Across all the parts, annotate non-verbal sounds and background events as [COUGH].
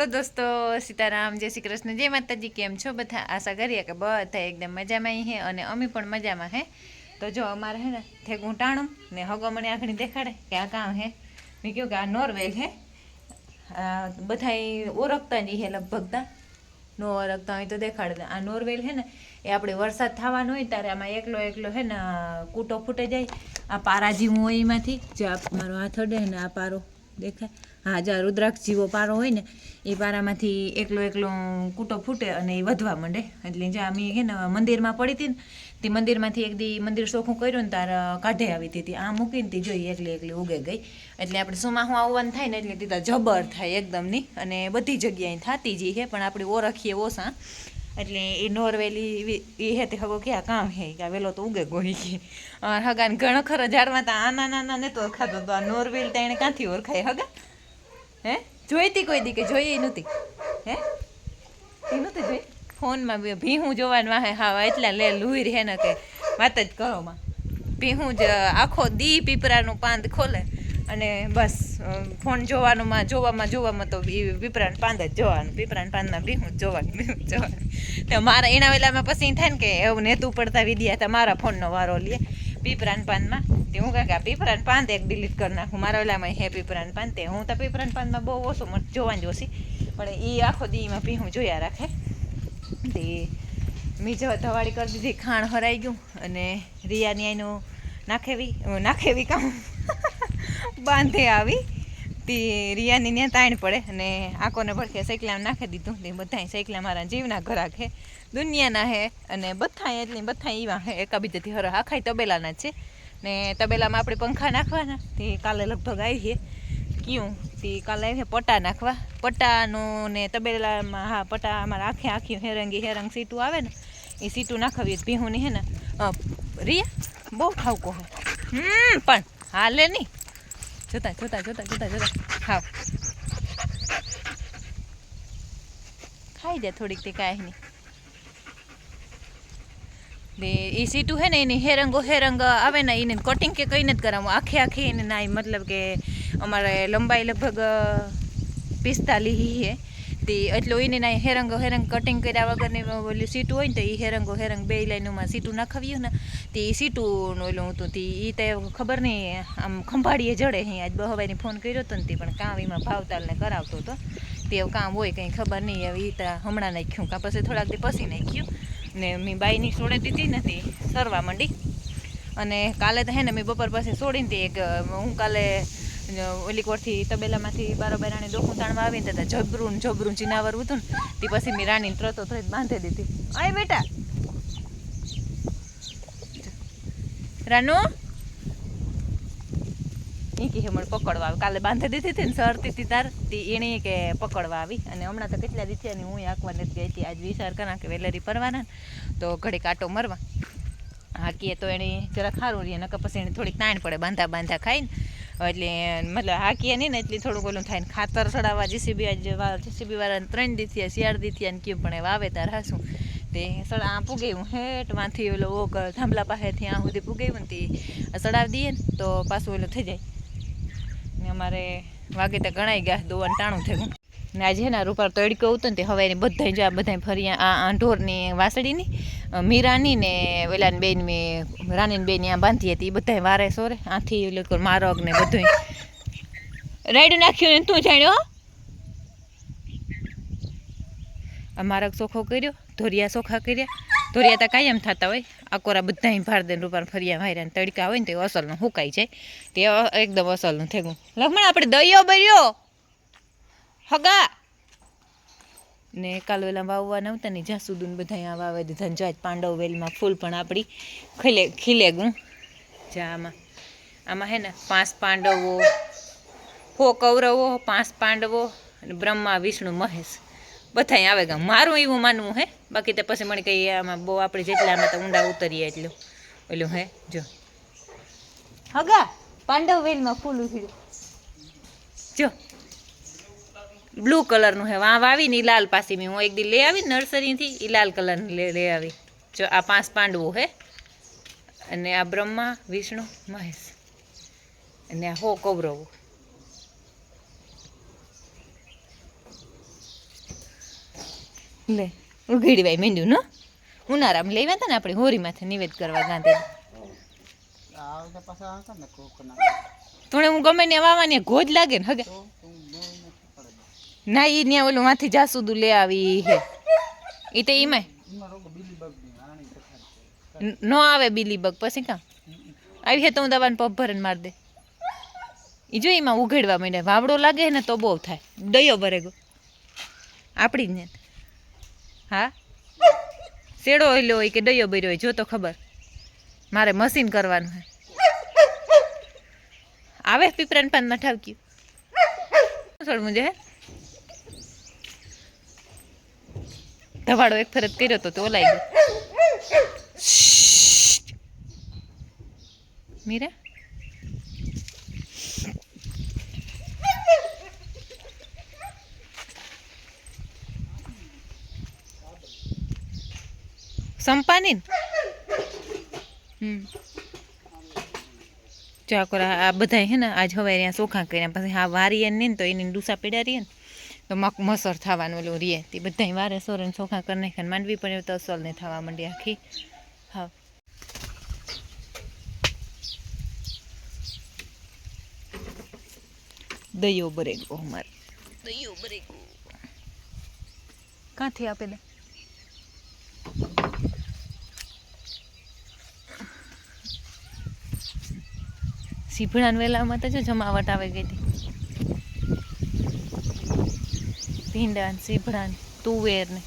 Hello દોસ્તો, સીતારામ, જય શ્રી કૃષ્ણ, જય માતાજી, કેમ છો બધા? આશા કરીએ કે બધા એકદમ મજામાં હે અને અમે પણ મજામાં હે. તો જો અમારે હે ને થેગું ટાણું ને હગો મને આખણી દેખાડે કે આ કામ હે. મેં કહ્યું કે આ નોરવેલ હે. બધા ઓળખતા જ હે લગભગ તા. નો ઓળખતા હોય તો દેખાડે આ નોરવેલ હે ને એ આપણે વરસાદ થવાનો હોય ત્યારે આમાં એકલો એકલો હે ને કૂટો ફૂટે જાય. આ પારા જીવું હોય એમાંથી. જે મારો હાથ અડે ને આ પારો દેખાય. હા જ્યાં રુદ્રાક્ષ જીવો પારો હોય ને, એ પારામાંથી એકલો એકલો કૂટો ફૂટે અને એ વધવા માંડે. એટલે જ્યાં અમે હે ને, મંદિરમાં પડી હતી ને, તે મંદિરમાંથી એક દી મંદિર ચોખ્ખું કર્યું ને, તાર કાઢે આવી હતી. આ મૂકીને તી જોઈ એકલી એકલી ઉગે ગઈ. એટલે આપણે સોમાહું આવવાનું થાય ને, એટલે તીતા જબર થાય એકદમની અને બધી જગ્યાએ થતી જ છે પણ આપણે ઓળખીએ ઓછા એટલે એ નોરવેલી એ હે તે હગો ક્યાં કામ હે? કે વેલો તો ઉગે ગોહી કે? હગાને ઘણો ખરો ઝાડમાં તો આ નાના ને તો ઓળખાતો તો આ નોરવેલ તો એને ક્યાંથી ઓળખાય હગા? હે? જોઈતી કોઈ દી કે જોઈએ નહોતી? હે? એ નહોતી જોઈ? ફોનમાં ભીહું જોવાનું વાહે હા એટલા લે લુઈર હે ને કે વાત જ કહોમાં ભીહું જ, આખો દી પીપરાનું પાંદ ખોલે અને બસ ફોન જોવાનું માં જોવામાં જોવામાં તો પીપરાનું પાંદ જ જોવાનું, પીપરાને પાંદમાં ભીહું જોવાનું ભીહું જોવાનું. મારા એના વેલામાં પછી થાય ને કે એવું નેતું પડતા વિદ્યા હતા, મારા ફોનનો વારો લે. પીપરાન પાનમાં તે હું કાંઈ આ પીપરાન પાન એક ડિલીટ કરી નાખું. મારા ઓલામાં હે પીપરાન પાન તે. હું તો પીપરાન પાનમાં બહુ ઓછું મને જોવા જોશી પણ એ આખો દીમાં પી હું જોયા રાખે. તે મી ધવાળી કરી દીધી, ખાણ હરાઈ ગયું અને રિયાની આઈનું નાખેવી નાખેવી કામ? બાંધે આવી. તે રિયાની ત્યાં તાણ પડે અને આકોને ભડખે સાયકલામાં નાખી દીધું તે બધા સાયકલા મારા જીવના ઘરાક હે દુનિયાના હે અને બધા એટલે બધા એવા હે. એકાબીજાથી હર આખાય તબેલાના છે. ને તબેલામાં આપણે પંખા નાખવાના. તે કાલે લગભગ આવીએ કયું? તે કાલે આવીએ પટ્ટા નાખવા. પટ્ટાનું ને તબેલામાં હા, પટ્ટા અમારા આખે આખી હેરંગી હેરંગ સીટું આવે ને, એ સીટું નાખવી ભીહુંની હે ને રિયા, બહુ ઠાવકો હે. હમ, પણ હાલે નહીં. જોતા જોતા જોતા જોતા જોતા ખાવ ખાઈ જાય થોડીક તે કાંઈ નહીં ને એ સીટું હે ને એની હેરંગો હેરંગ આવે ને એને કટિંગ કે કંઈ નથી કરાવું આખે આખી એને ના મતલબ કે અમારે લંબાઈ લગભગ પિસ્તાલીસ હે તે એટલું એને ના હેરંગો હેરંગ કટિંગ કર્યા વગરની ઓલી સીટું હોય ને તો એ હેરંગો હેરંગ બે લાઈનોમાં સીટું નાખાવ્યું ને તે એ સીટું ઓલું હતું તે એ તો ખબર નહીં આમ ખંભાળીએ જડે અહીં આજ બહવાઈને ફોન કર્યો હતો ને તે પણ કામ એમાં ભાવતાલને કરાવતો હતો. તે કામ હોય કંઈ ખબર નહીં હવે એ તો હમણાં નાખ્યું, કાં પછી થોડાક દી પછી નાખ્યું. ને મેં બાઈની છોડે દીધી નથી સરવા માંડી. અને કાલે તો હે ને મેં બપોર પાસે છોડીને તે એક, હું કાલે ઓલી કોરથી તબેલામાંથી બારોબાર રાણી ડોકું તાણવા આવીને તો જબરું જબરું ચીનાવર હતું ને તે પછી મેં રાણીને ત્રતો થઈ બાંધી દીધી. અય બેટા. રાનુ? એ કે હમણાં પકડવા આવી. કાલે બાંધી દીધી હતી ને સરતી હતી તાર. તે એણે કે પકડવા આવી. અને હમણાં તો કેટલા દી અને હું આંકવા નથી ગઈ હતી. આજ વિચાર કરા કે વેલેરી પરવાના તો ઘડી કાંટો મરવા. હાકીએ તો એણે જરા ખારું રહીએ નકર પછી એને થોડીક તાણ પડે બાંધા બાંધા ખાઈને. એટલે મતલબ હાકીએ નહીં ને એટલે થોડુંક ઓલું થાય ને ખાતર સડાવવા જીસીબી જીસીબી વાળાને ત્રણ દીથી શિયાળ દીથી ને કેમ પણ એ વાવેતર હાસું. તે સડા આ પુગાવ્યું હેઠમાંથી ઓલો ઓક થાંભલા પાસેથી આ સુધી પુગાવ્યું ને તે સડાવી દઈએ ને તો પાછું ઓલું થઈ જાય. ને અમારે વાગે તો ગણાઈ ગયા, દોવાનું ટાણું થયું. ને આજે હે ને રૂપાર તડકો હતો ને તે હવે એની બધા જો આ બધા ફરિયા આ ઢોરની વાસળીની મીરાની ને વેલાની બેન મેં રાનીની બેન ત્યાં બાંધી હતી એ બધા વારે સોરે આથી લોકો મારગ ને બધું રાઈડ નાખ્યું ને તું જાણ્યો? આ મારગ ચોખ્ખો કર્યો, ધોરિયા ચોખ્ખા કર્યા. ધોરિયા તો કાયમ થતા હોય. આકોરા બધા ભાર દે રૂપાર ફરિયા વાયરા તડકા હોય ને તે અસલનું સુકાઈ જાય. તે એકદમ અસલનું થયું લખમણ, આપણે દયો બર્યો હગા. ને કાલ વેલા વાવવા નહોતા ને જ્યાં સુધી બધા અહીંયા વાવે દીધા ને પાંડવ વેલમાં ફૂલ પણ આપણી ખીલે ખીલે ગું જા આમાં આમાં હે ને પાંચ પાંડવો હો કૌરવો પાંચ પાંડવો અને બ્રહ્મા વિષ્ણુ મહેશ. બધા આવે ગા મારું એવું માનવું હે. બાકી તો પછી મને કહીએ આમાં બહુ આપણે જેટલા આમાં તો ઊંડા ઉતરીએ એટલું. ઓલું હે જો. હગા પાંડવ વેલમાં ફૂલ ઉછળ્યું જો. બ્લુ કલરનું હે. વાં વાવીને એ લાલ પાસી મેં હું એક દી લઈ આવી નર્સરીથી એ લાલ કલરની લઈ આવી. જો આ પાંચ પાંડવો હે. અને આ બ્રહ્મા વિષ્ણુ મહેશ. અને આ હો કૌરવો. લે ઉઘેડી ભાઈ મીંડું ન? ઉનાળામાં લેવા હતા ને આપણે હોરીમાંથી નિવેદ કરવા ગાંધી તોણે હું ગમે ને વાવાની ગોજ લાગે ને હગે. ના, ઈ ત્યાં ઓલું માંથી જાસુદું લે આવી હે. ઈ તે ઈમે. ન આવે બીલી બગ, પછી કા? આવી હે તો હું દવાને પગ ભરણ માર દે. ઈ જો એમાં ઉઘેડવા માંડે વાવડો લાગે ને તો બહુ થાય. દયો ભરે ગો. આપણી જ ને હા? શેડો હેલો હોય કે દયો ભર્યો હોય, જો તો ખબર. મારે મશીન કરવાનું હે. આવે પીપરાન પાનમાં ઠાવક્યું થોડું મુજે હે? ધવાડો એક ફરત કર્યો તો તો ઓલાઈ ગયો. મીરા? સંપાની હમ. ચાકોર આ બધા હે ને આજ હવે અહીંયા ચોખા કર્યા, પછી હા વારી ને તો એની ડૂસા પીડા રહીએ ને. તો મક મસર થવાનું ઓલું રીએ. તે બધા વારે સોરણ ચોખા કરી નાખ્યા માંડવી પણ તો અસલ ને થવા માંડી આખી. હા. દયો બરેગો અમારે. દયો બરેગો. ક્યાંથી આપે દે સીભડાન વેલામાં તો જો જમાવટ આવે ગઈ હતી. ભીંડા ને સીભડા ને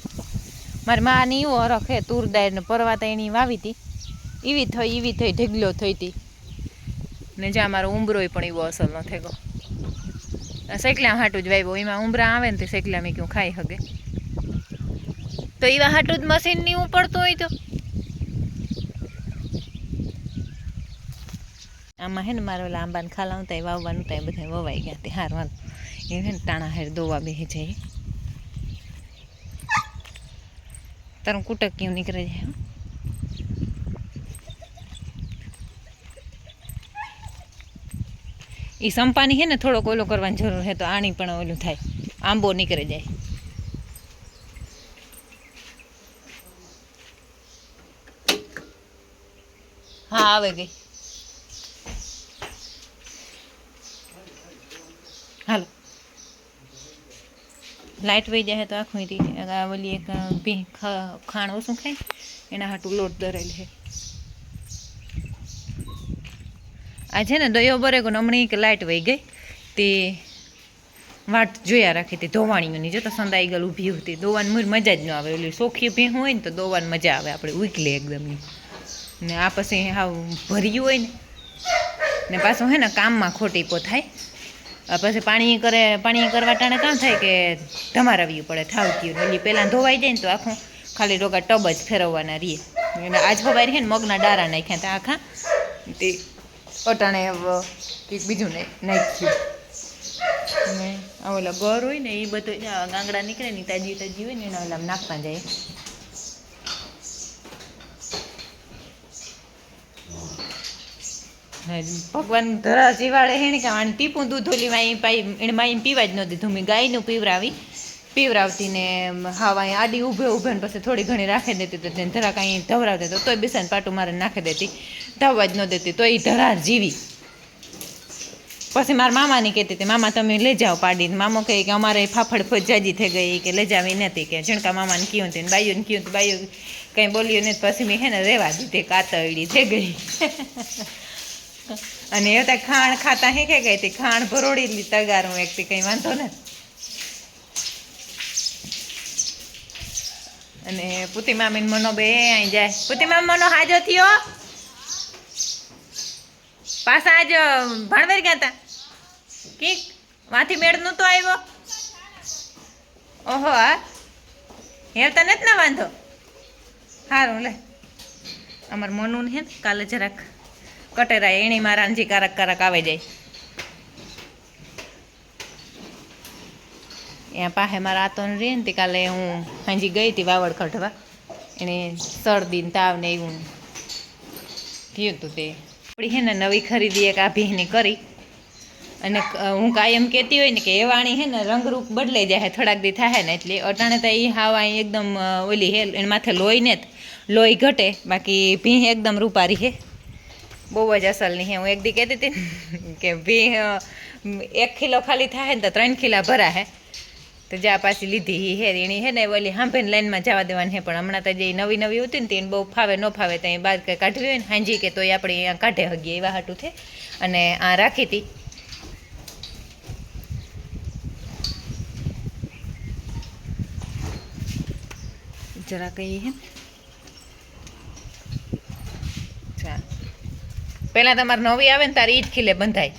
મારી માની એવો હરખ હે તુર દાળ ને પરવા તો એની વાવી હતી. એવી થઈ એવી થઈ, ઢગલો થઈ હતી. ને જ્યાં મારો ઉંબરોય પણ એવો અસલ ન થઈ ગયો સેકલા હાટું જ વાવ્યો. એમાં ઉંબરા આવે ને તે સેકલા મેં ક્યું ખાઈ શકે તો એવા હાટું જ મશીનની ઉપડતું હોય તો. આમાં હે ને મારો લાંબાને ખાલાવતા વાવવાનું ત્યાં બધા વવાઈ ગયા તે હાર હાલ એ હે ને ટાણા હેર દોવા બેહી જાય. તારું કુટક ક્યું નીકળે હો. ઈ સંપાની છે ને થોડોક ઓલો કરવાની જરૂર હે તો આણી પણ ઓલું થાય. આંબો નીકળે જાય. હા, આવે ગઈ હાલો લાઇટ વહી જાય તો આખું ઓલી એક ભી ખાણ ઓછું ખાય? એના હાટું લોટ દરેલ છે આ છે ને દયો બરેકો હમણાં એક લાઇટ વહી ગઈ. તે વાટ જોયા રાખી હતી ધોવાણીઓની. જો તો સંદાઈ ગયેલું ઊભી હતી. દોવાન મૂર મજા જ ન આવે. ઓલી સોખી ભીં હોય ને તો દોવાની મજા આવે આપણે ઉકલે એકદમની ને આ પછી હાવ ભર્યું હોય ને. ને પાછું હે ને કામમાં ખોટી પો થાય. પછી પાણી કરે, પાણી કરવા ટાણે કાં થાય કે ધમારાવ્યું પડે થાવક્યું એટલે પહેલાં ધોવાઈ જાય ને તો આખું ખાલી રોગા ટબ જ ફેરવવાના રહીએ અને આજ ખબર છે ને મગના ડારા નાખ્યા તા આખા. તે અટાણે કંઈક બીજું નાખ- નાખ્યું. ને આ ઓલા ગર હોય ને એ બધું ગાંગડા નીકળે ને તાજી તાજી હોય ને એના ઓલા નાખતા જાય. ભગવાન ધરા જીવાડે હેણ કે આને ટીપું દૂધ ઓલી માઈ પાઈ એને માઈ પીવા જ ન દીધું. મેં ગાયનું પીવરાવી પીવરાવતી ને હાવ આડી ઊભે ઊભે ને પછી થોડી ઘણી રાખી દેતી તો તેને ધરા કાંઈ ધવરાવતી તો તોય બેસાને પાટું મારે નાખી દેતી. ધાવવા જ ન દેતી. તો એ ધરા જીવી. પછી મારા મામાની કહેતી હતી મામા તમે લઈ જાઓ પાડીને. મામો કહે કે અમારે ફાફડ ફોજ જાજી થઈ ગઈ કે લઈ જાવી નથી કે. જણકા મામાને કીધું હતું બાઈઓને બાયુને કીધું હતું બાયુ કંઈ બોલ્યું નહીં પછી મેં હે ને રહેવા દીધી કાતરડી થઈ ગઈ. [LAUGHS] અને એ ખાણ ખાતા હે કે ગઈ હતી ખાણ ભરોડી લી તગાર હું એકથી કંઈ વાંધો ને અને પુતી મામીને મનો બે અહીં જાય. પુતી મામી મનો હાજો થયો? પાછા આજ ભણવેર ગયા હતા કીક? વાથી મેળ નહોતો આવ્યો? ઓહો, હા? હેવતા નથી ને વાંધો? સારું લે. અમાર મોનું હે ને કાલે જરાક કટેરા એણી મારા જે કારક કારક આવે જાય. ત્યાં પાસે મારા આતો રહે ને તે કાલે હું હાંજી ગઈ હતી વાવડ કાઢવા એને શરદી તાવ ને એવું થયું હતું તે. આપણી હે ને નવી ખરીદી એક આ ભીહની કરી. અને હું કાયમ કહેતી હોય ને કે એ વાણી હે ને રંગરૂપ બદલાઈ જાય થોડાક દી થાય ને એટલે અટાણે તો એ હાવ અહીં એકદમ ઓલી હે, એના માથે લોહી ને લોહી ઘટે, બાકી ભીંહ એકદમ રૂપારી હે. બહુ જ અસલની હે હું એક દી કહેતી હતી કે ભી એક કિલો ખાલી થાય ને તો ત્રણ કિલા ભરા હે તો જ્યાં પાછી લીધી ઈ હે એની હે ને ઓલી હાંભેન લાઈનમાં જવા દેવાની હે. પણ હમણાં તો જે નવી નવી હતી ને તેને બહુ ફાવે, ન ફાવે તો બાર કંઈ કાઢવી હોય ને હાંજી કે તોય આપણે અહીંયા કાઢે હગીએ એવા હાટું છે. અને આ રાખી હતી જરા કઈ હે ચા પહેલાં તમારે નવી આવે ને તારે ઈ જ ખીલે બંધાય.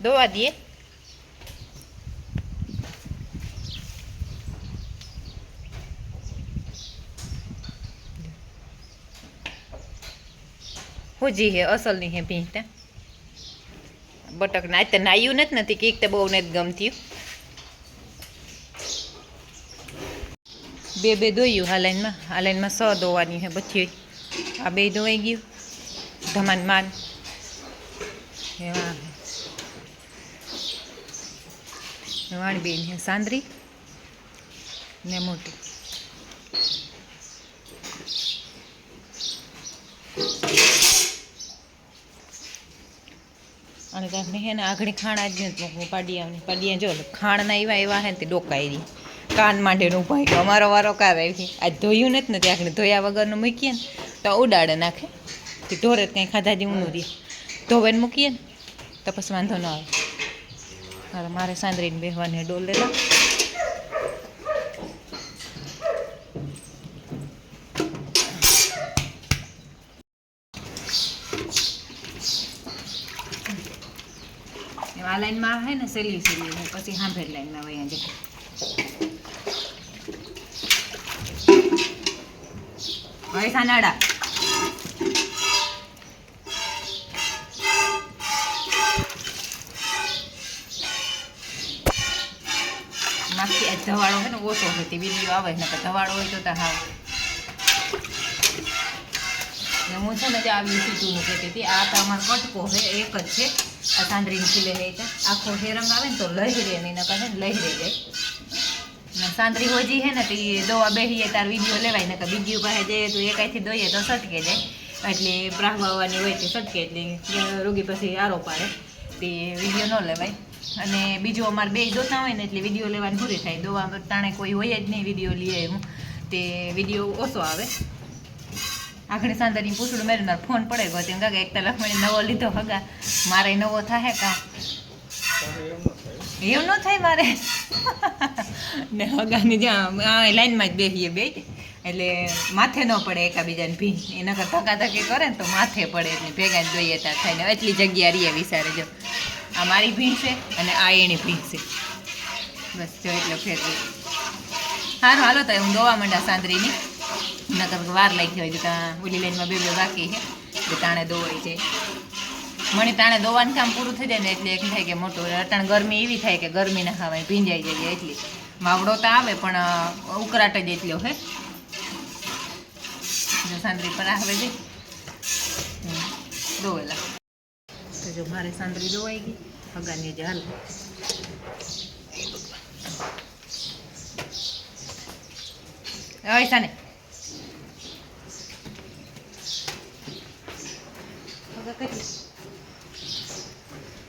દોવા દઈએ. હુજી હે અસલની હે ભીંતા બટક ના તો નાયું નથી નથી કીક તો બહુ નથી ગમતી. બે બે દોયું આ લાઈનમાં આ લાઈનમાં સ દોવાની હે બધી. આ બે ધોવાઈ ગયું ધમાન માન એવા વાણી બેન હે સાંદરી ને મોટી અને તમને હે ને આગળ ખાણ જ નથી પાડિયાની, પાડિયા જો ખાણના એવા એવા હે ને તે ડોકાઈ રહી કાન માંડેનું ભાઈ અમારો વારો કાર આવી આજ ધોયું નથી ને ત્યાં ધોયા વગરનું મૂકીએ ને તો ઉડાડે નાખે. તે ઢોરે કંઈ ખાધા જેવું ન રહે. ધોવે ને મૂકીએ ને તો પછી વાંધો ન આવે. મારે મારે સાંદરીને બેહવાની ડોલ લેતા આ લાઈનમાં હે ને સેલી સેલી પછી હાંભેર લાઈનમાં અહીંયા જાય. હવે સાનાડા નાખી ધવાળો છે ને ઓછો હોય તે વીડિયો આવે ને ધવાળો હોય તો તો હાવ હું છે ને જે આવી સીધું કહેતી હતી આ તમારો કટકો છે એક જ છે આ સાંદરીની ખીલે છે આખો હેરંગ આવે ને તો લહેરે નહીં નકર છે ને લહેરે જાય ને સાંદરી હોજી છે ને, તો એ દોવા બેહીએ, તાર વીડિયો લેવાય ને કે બીજી પાસે જઈએ તો એકાઈથી દોઈએ તો સટકે જાય એટલે બ્રાહ્મવાની હોય તે સટકે, એટલે રોગી પછી આરો પાડે, તે વીડિયો ન લેવાય. અને બીજું અમારે બે જોતા હોય ને, એટલે વીડિયો લેવાની પૂરી થાય. દોવા ટાણે કોઈ હોય જ નહીં, વીડિયો લઈએ હું તે વીડિયો ઓછો આવે. આખડી સાંદરની પૂછડું મારો ફોન પડે ગયો. તેમ કાકા, એક તો લક્ષ્મણી નવો લીધો હગા. મારે નવો થાય કાં? એવું ન થાય મારે ને હગાની જ્યાં લાઈનમાં જ બેસીએ બે એટલે માથે ન પડે એકાબીજાને ભી એના કરતા ધક્કા ધક્કી કરે ને તો માથે પડે એટલે ભેગા જોઈએ ત્યાં થાય ને. એટલી જગ્યા રહીએ વિચારે જો. આ મારી ભીણ છે અને આ એની ભીણ છે. બસ જો એટલો ફેર. સારું હાલો તો હું દોવા માંડા સાંદરીની. નકર વાર લાગી હોય તો ત્યાં ઓલી લાઈનમાં બે બે બાકી છે. તાણે દોવાઈ જાય. મણી તાણે દોવાનું કામ પૂરું થઈ જાય ને એટલે એક થાય કે મોટું અટાણ ગરમી એવી થાય કે ગરમી ના ખાવાય, ભીંજાઈ જાય એટલી. માવડો તો આવે પણ ઉકરાટ જ એટલો હે. સાંદરી પર આવે છે. દોવેલા. તો જો મારે સાંદરી દોવાઈ ગઈ. હગાની જે હાલ. ઓય સાને.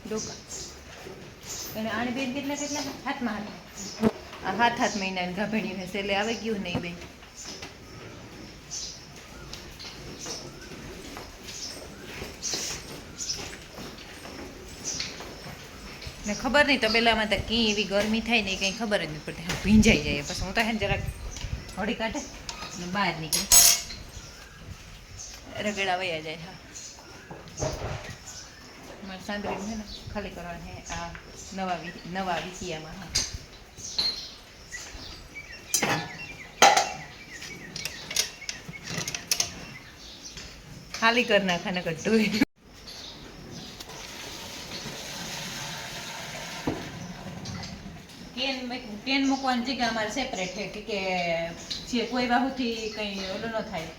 ડોકા. અને આને બેન કેટલા કેટલા? હાથમાં હાથ આ હાથ હાથ મહિના ગાભણી હશે, એટલે આવે ગયું નહીં બેન. ને ખબર નહીં, તબેલામાં તો કી એવી ગરમી થાય ને કંઈ ખબર જ નહીં પડતી. ભીંજાઈ જાય, પછી હું તો હે જરાક હળી કાઢે ને બહાર નીકળે. રગડા વયા જાય, હા. મારે છે ને, ખાલી કરવાની છે આ નવા નવા વિકિયામાં ખાલી કરી નાખા ધોઈ કેન મૂકવાની જગ્યા અમારે સેપરેટ છે, કે જે કોઈ બાહુથી કંઈ ઓલું ન થાય.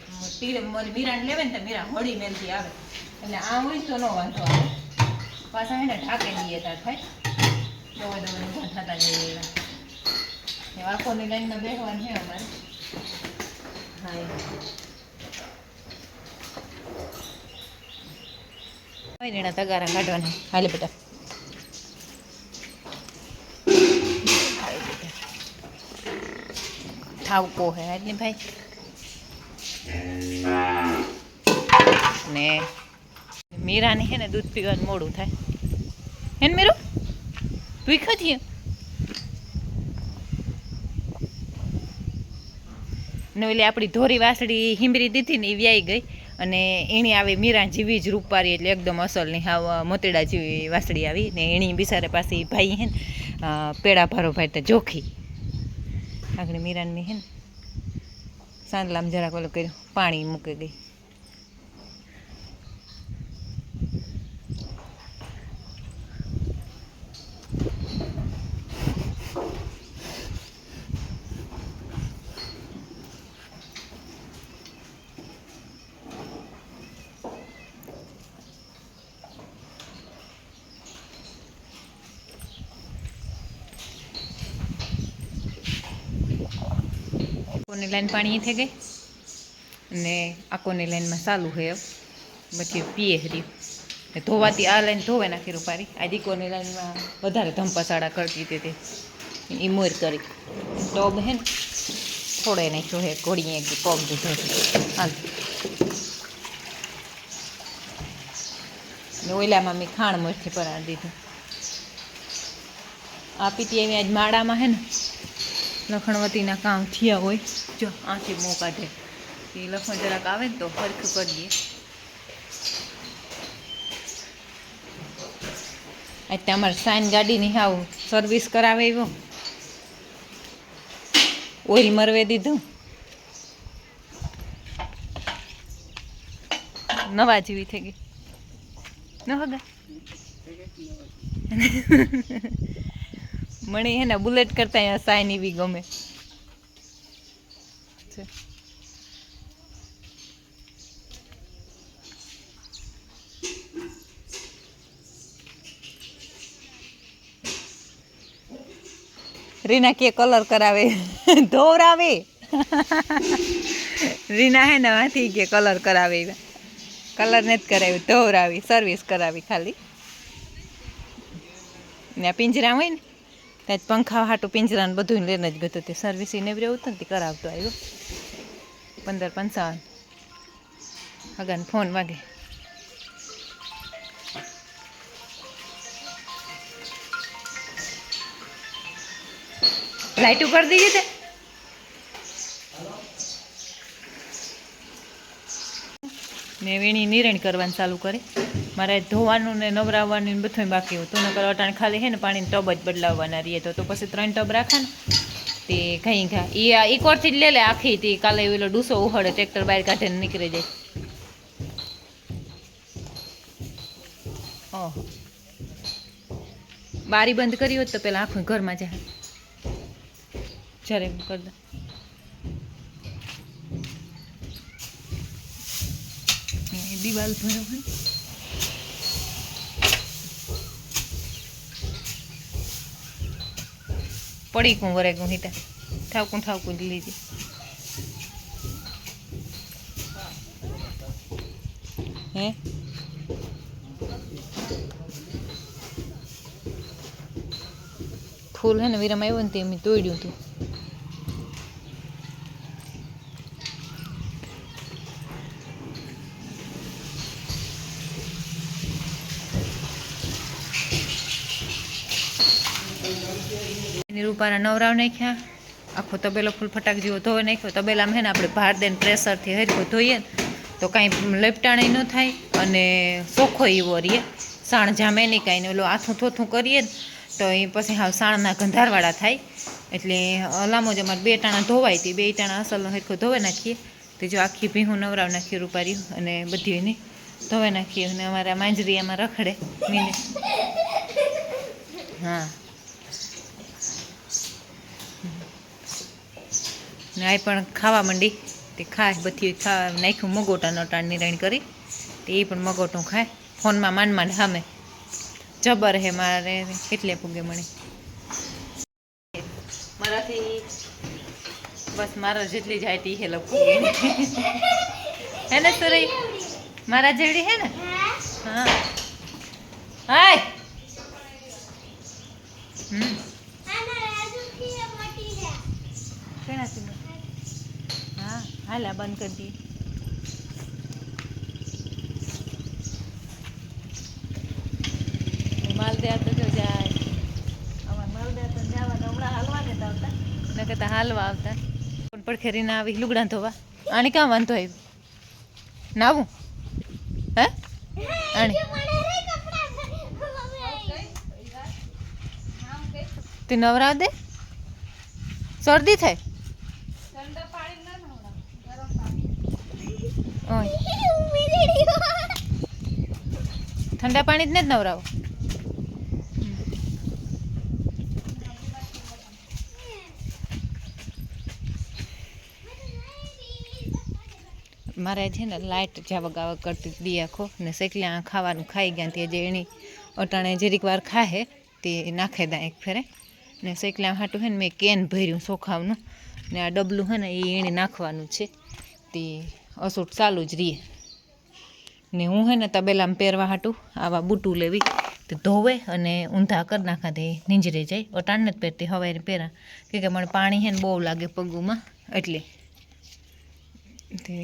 મીરાને લેવે ને તો મીરા હોળી મેલથી આવે. એટલે આ હોય તો ન વાંધો આવે. પાછા એને ઢાકે દઈએ ત્યાં થાય દવા દવા ઊભા થતા જઈએ એવા. આંખોની લાઈનમાં બેસવાનું છે અમારે. હા એના તગારા કાઢવાના. હાલે બેટા. ઠાવકો હે આજ ભાઈ. ને મીરાને છે ને દૂધ પીવાનું મોડું થાય. હે మీరు મીરું ભીખો એટલે આપણી ધોરી વાસળી હિંબરી દીધી ને એ વ્યાઈ ગઈ. અને એણી આવી મીરા જેવી જ રૂપારી એટલે એકદમ અસલની હાવ મોતીડા જેવી વાસળી આવી ને એણી બિસારે પાસે ભાઈ હે ને પેડા ભારો ભાઈ તો જોખી. આગળ મીરાની હે ને સાંજલામ જરાક ઓલું કર્યું, પાણી મૂકી ગઈ. લાઈન પાણી થઈ ગઈ. અને આકોની કોની લાઈનમાં ચાલુ છે. પછી પીએ હરી. ને ધોવાતી આ લાઈન ધોવે નાખી રૂપારી આ દીકોની લાઈનમાં વધારે ધંપાસાડા કરતી હતી એ મોર કરી. ટોબ હે ને, થોડે નાખ્યો હે, ઘોડીએ પગ દીધો હાલ. ને ઓલામાં મેં ખાણ મરથી પરાર દીધું. આપી હતી એવી આજ માળામાં હે ને, લખણવતીના કામ થયા હોય. જો આથી મોં કાઢે. એ લખણ જરાક આવે ને તો હરખું કરી દઈએ આજ તમારે સાઈન ગાડીની હાવ સર્વિસ કરાવે એવો ઓઇલ મરવે દીધું. નવા જેવી થઈ ગઈ. ન હગા. [LAUGHS] મને એના બુલેટ કરતા અહીંયા સાઈન એવી ગમે. છે. રીના કે કલર કરાવે. ધોવરાવે. રીના હે ને વાથી કે કલર કરાવે. કલર નથી કરાવ્યું, ધોવરાવી સર્વિસ કરાવી ખાલી. ને પિંજરા હોય ને, ત્યાં પંખા હાટું પિંજરાને બધું લઈને જ ગયું તે સર્વિસ એને એવું તે કરાવતો આવ્યો. પંદર પંચાવન. અગન ફોન વાગે. લાઈટ ઉપર દીધી તે. ને વીણી નિરણ કરવાનું ચાલુ કરી. મારે ધોવાનું ને નવરાવવાનું બધું બાકી હતું નકર અટાણ ખાલી છે ને પાણીની ટબ જ બદલાવવાના રહીએ તો પછી ત્રણ ટબ રાખે ને તે, ઘઈ ઘા. એ આ એકવારથી જ લે લે આખી તે. કાલે પેલો ડૂસો ઉહડે, ટ્રેક્ટર બહાર કાઢેને નીકળી જાય. ઓહ બારી બંધ કરી હોત તો પેલા આખું ઘરમાં જાય જ્યારે કરી દો. એ દિવાલ ભરો પડી કું વરે કું હિતા ઠાવકું ઠાવકું લીજે. હે? ફૂલ હે ને વિરમ આવ્યો ને તે મેં તોડ્યું હતું રૂપારા નવરાવ નાખ્યા. આખો તબેલો ફૂલ ફટાક જેવો ધોઈ નાખ્યો. તબેલામાં હે ને આપણે ભાર દઈને પ્રેશરથી હરખો ધોઈએ તો કાંઈ લપટાણી ન થાય અને ચોખ્ખો એવો રહીએ. સાણ જામે નહીં કાંઈ ને, ઓલું આથું થોથું કરીએ ને, તો એ પછી હાવ સાણના ગંધારવાળા થાય. એટલે લાંબો જ અમારે બે ટાણા ધોવાય તે, બે ટાણા અસલનો હરખો ધોવા નાખીએ. તો જો આખી ભીહું નવરાવ નાખી રૂપારી અને બધી એની ધોવા નાખીએ અને અમારા માંજરી એમાં રખડે, મીને. હા. આ પણ ખાવા માંડી. તે ખાય બધી ખા નાખ્યું મગોટા નટાણની નિરાણ કરી. તે એ પણ મગોટું ખાય. ફોનમાં માંડ માંડ સામે જબર હે મારે કેટલે પૂગે મને મારાથી બસ મારા જેટલી જાય તી હે લખું હે ને સુરઈ? મારા જેવડી હે ને? હા. હાય! હમ. કેના હાલ બંધ કરી દઈએ. માલદિયા તો જો જાય. અમાર તો જવા હમણાં હાલવા ને આવતા ન કહેતા હાલવા આવતા. પડખેરી ના આવી લુગડા ધોવા. આની કાં વાંધો આવ્યો? નાવું? હે? આણી તે નવરા દે? શરદી થાય? ઠંડા પાણી જ ને જ નવરાવો. મારે છે ને લાઇટ જાવક આવક કરતી હતી આખો, ને શેકલ્યા ખાવાનું ખાઈ ગયા તે જે એની અટાણે જરીક વાર ખાહે, તે નાખે દા એક ફેરે. ને શેકલ્યા હાટું હે ને મેં કેન ભર્યું સોખાવનું, ને આ ડબલું હે ને એ એણે નાખવાનું છે. તે અસૂટ ચાલુ જ રહીએ ને હું હે ને તબેલામાં પહેરવા હાટું આવા બૂટું લેવી. તે ધોવે અને ઊંધા કરી નાખા તે નીંજરે જાય. અટાણ જ પહેરતી, હવારે પહેરા. કે કે મને પાણી હે ને બહુ લાગે પગુમાં. એટલે તે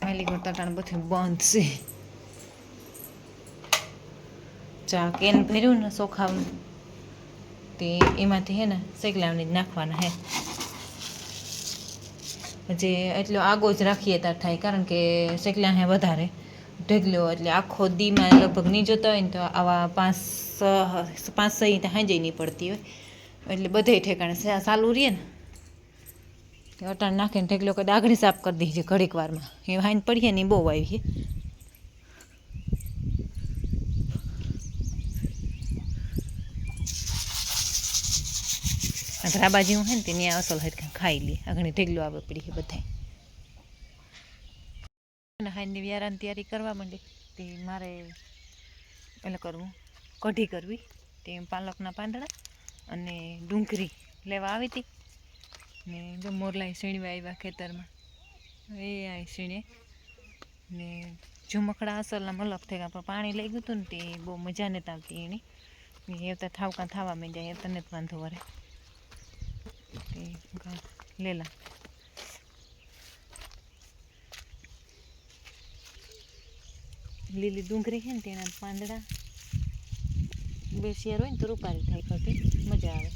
ખાલી કરતા ટાણ બધું બંધ છે. ચા કેન ભર્યું ને સોખા તે એમાંથી હે ને શેકલાવની જ નાખવાના હે. જે એટલો આગો જ રાખીએ તાર થાય, કારણ કે શેકલા હે વધારે. ઢગલો એટલે આખો દીમાં લગભગ નહીં જોતા હોય ને તો આવા પાંચ પાંચ સહી ત્યાં નહીં પડતી હોય. એટલે બધે ઠેકાણે ચાલુ રહીએ ને. અટાણ નાખીને ઢેકલો કે આગળ સાફ કરી દઈએ ઘડીક વારમાં. એ હાઈન પડીએ ને બહુ આવી આ બાજુ હું ને તેની ત્યાં અસલ હટ ખાઈ લે. અઘણી ઢેગલો આવે પડી છે બધાય. હાઈની વ્યારાની તૈયારી કરવા માંડી. તે મારે એટલે કરવું કઢી કરવી. તે પાલકના પાંદડા અને ડુંગળી લેવા આવી હતી. ને જો મોરલાઈ સીણવા આવ્યા ખેતરમાં. એ આ સીણે ને ઝુમકડા અસલના મલક થઈ ગયા પણ પાણી લઈ ગયું હતું ને તે બહુ મજા નહીં આવતી એની. એ તો થાવકા થવા માંડ્યા, એ તને જ વાંધો વરે. લેલા લીલી ડુંગળી છે ને તેના પાંદડા બે શેર હોય ને તો રૂપારી થાય ખટી મજા આવે.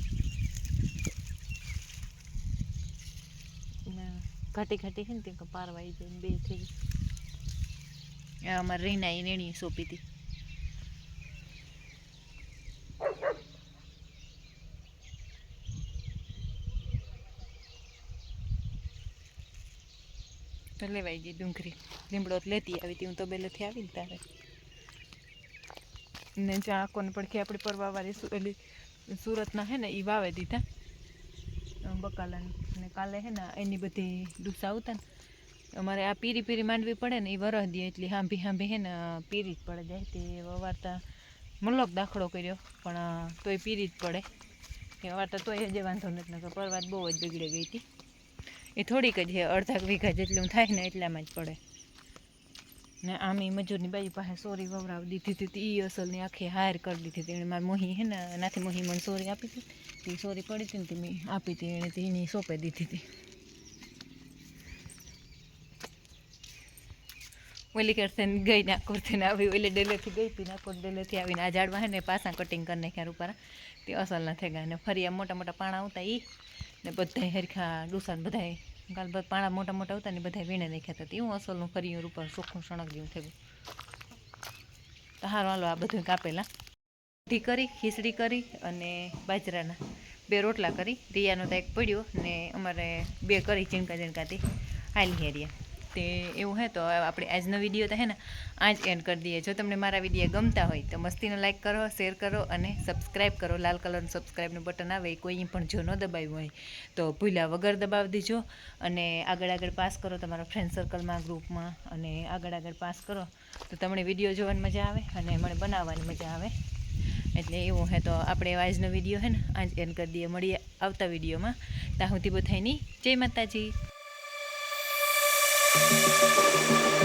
ઘાટી ઘાટી છે ને તે પારવાઈ જાય બે થઈ અમારે રીના એ નેણી સોંપી હતી. તો લેવાઈ ગઈ ડુંગળી. લીમડો લેતી આવી હતી, હું તો બેલેથી આવી તારે. ને જ્યાં આંખોને પડખી આપણી પરવાવાળી એટલે સુરતના હે ને એ વાવે દીધા. બકાલાની. ને કાલે હે ને, એની બધી ડૂસા આવતા ને અમારે આ પીરી પીરી માંડવી પડે ને એ વરહ દે એટલે હાંભી હાંભી હે ને, પીરી જ પડે જાય. તે વવારતા મલક દાખલો કર્યો, પણ તોય પીરી જ પડે. એ વાર્તા તોય હજે વાંધો નથી, નકર પરવાત બહુ જ બગડી ગઈ હતી. એ થોડીક જ અડધા વીઘા જેટલું થાય ને એટલામાં જ પડે. ને આમ એ મજૂરની બાઈ પાસે સોરી વવરાવી દીધી હતી એ અસલની આખી હાર કરી દીધી હતી. એણે મારી મોહી હે ને, નાથી મોહી મને સોરી આપી હતી. તે સોરી પડી હતી ને મેં આપી હતી, એણે એની સોંપે દીધી હતી. ઓલી કરશે ને ગઈ નાકોરથી થઈને આવી, ઓલી ડેલેથી ગઈ હતી નાકોર ડેલેથી આવીને આ ઝાડમાં હે ને પાસા કટિંગ કરી નાખ્યા ઉપર. તે અસલના થઈ ગયા ને ફરી આ મોટા મોટા પાણા આવતા એ ને બધાય હરખા ડુસા બધાય. કાલ બધા પાણા મોટા મોટા આવતા ને બધાય વીણે નાખ્યા હતા. એવું અસલનું ફરી રૂપા ચોખ્ખું સણક જેવું થઈ તો હારું હાલો આ બધું કાપેલા. કઢી કરી, ખીચડી કરી અને બાજરાના બે રોટલા કરી. રિયાનો તો એક પડ્યો ને અમારે બે કરી ચીણકા ચીણકાથી હાલી હેરિયા તે એવું હે તો આપણે આજનો વીડિયો તો હે ને આ એન્ડ કરી દઈએ. જો તમને મારા વીડિયો ગમતા હોય તો મસ્તીનો લાઇક કરો શેર કરો અને સબસ્ક્રાઈબ કરો. લાલ કલરનું સબસ્ક્રાઈબનું બટન આવે કોઈ પણ જો ન દબાવ્યું હોય તો ભૂલ્યા વગર દબાવી દેજો. અને આગળ આગળ પાસ કરો તમારા ફ્રેન્ડ સર્કલમાં ગ્રુપમાં અને આગળ આગળ પાસ કરો. તો તમને વીડિયો જોવાની મજા આવે અને મને બનાવવાની મજા આવે. એટલે એવું હે તો આપણે આજનો વીડિયો હે ને આજ એન્ડ કરી દઈએ. મળીએ આવતા વિડીયોમાં. ત્યાં સુધી બધાની જય માતાજી. うん。